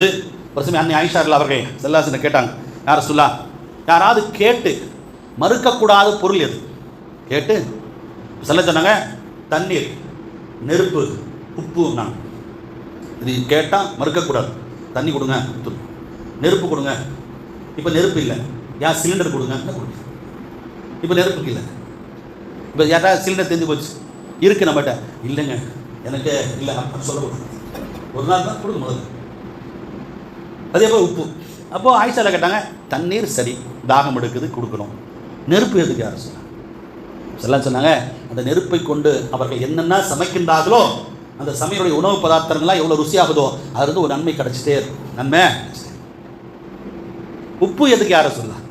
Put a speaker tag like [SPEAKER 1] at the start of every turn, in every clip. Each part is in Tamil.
[SPEAKER 1] ஒரு சமயம் அன்னை ஆயிஷா இல்லை அவர்கள் செல்லாசனை கேட்டாங்க யார் சொல்லா யாராவது கேட்டு மறுக்கக்கூடாத பொருள் எது? கேட்டு சொல்ல சொன்னாங்க தண்ணீர் நெருப்பு உப்பு நான் இது கேட்டால் மறுக்கக்கூடாது. தண்ணி கொடுங்க நெருப்பு கொடுங்க. இப்போ நெருப்பு இல்லை. யார் சிலிண்டர் கொடுங்க கொடுங்க. இப்போ நெருப்பு இல்லை. இப்போ யாராவது சிலிண்டர் தெரிஞ்சு போச்சு? இருக்கு நம்மகிட்ட. இல்லைங்க. எனக்கு இல்லை அப்படின்னு சொல்லக்கூடாது. ஒரு நாள் தான் கொடுக்க முதல்ல. அதே போல் உப்பு. அப்போது ஆயிஷாவில் கேட்டாங்க தண்ணீர் சரி தாகம் எடுக்குது கொடுக்கணும். நெருப்பு எதுக்கு யார் சொன்னாங்க எல்லாம் சொன்னாங்க அந்த நெருப்பை கொண்டு அவர்கள் என்னென்ன சமைக்கின்றார்களோ அந்த சமையலுடைய உணவு பதார்த்தங்கள்லாம் எவ்வளோ ருசியாகுதோ அதுலேருந்து ஒரு நன்மை கிடைச்சிட்டே இருக்கும். நன்மை? உப்பு எதுக்கு யாரை சொல்லலாம்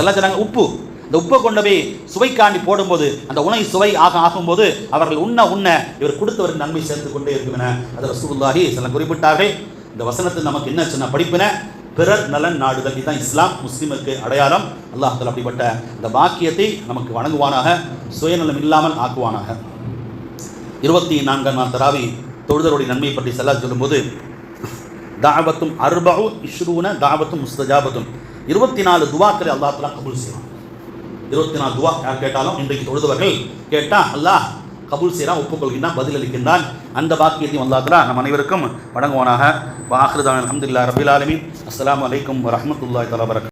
[SPEAKER 1] எல்லாம் சொன்னாங்க உப்பு. இந்த உப்பை கொண்டு போய் சுவைக்காண்டி போடும்போது அந்த உணவை சுவை ஆக ஆகும்போது அவர்கள் உண்ண உண்ண இவர் கொடுத்தவருக்கு நன்மை சேர்ந்து கொண்டே இருக்கும் என அதை ரசூலுல்லாஹி சில குறிப்பிட்டார்கள். இந்த வசனத்தில் நமக்கு என்ன சொன்ன படிப்பின பிறர் நலன் நாடுதல். இதுதான் இஸ்லாம் முஸ்லீமுக்கு அடையாளம். அல்லாஹ் அப்படிப்பட்ட இந்த பாக்கியத்தை நமக்கு வணங்குவானாக சுயநலம் இல்லாமல் ஆக்குவானாக. இருபத்தி நான்காம் நாள் தராவி தொழுதருடைய நன்மை பற்றி செல்ல சொல்லும்போது தாவத்தும் அர்பகு இஷ்ரூன தாவத்தும் முஸ்தஜாபத்தும். இருபத்தி நாலு துவாக்களை அல்லாஹ் தலா கபூல் செய்வான். இருபத்தி நாலு துவா யார் கேட்டாலும் இன்றைக்கு தொழுதவர்கள் கேட்டால் அல்லாஹ் கபூல் செய்கிறான் ஒப்புக்கொள்கின்றான் பதிலளிக்கின்றான் அந்த பாக்கியத்தையும் அல்லாஹ் நம் அனைவருக்கும் வணங்குவானாக வாஹிருதான் அஹமதுல்லா ரபில் ஆலமின். அஸ்ஸலாமு அலைக்கும் வரஹ்மத்துல்லாஹி தஆலா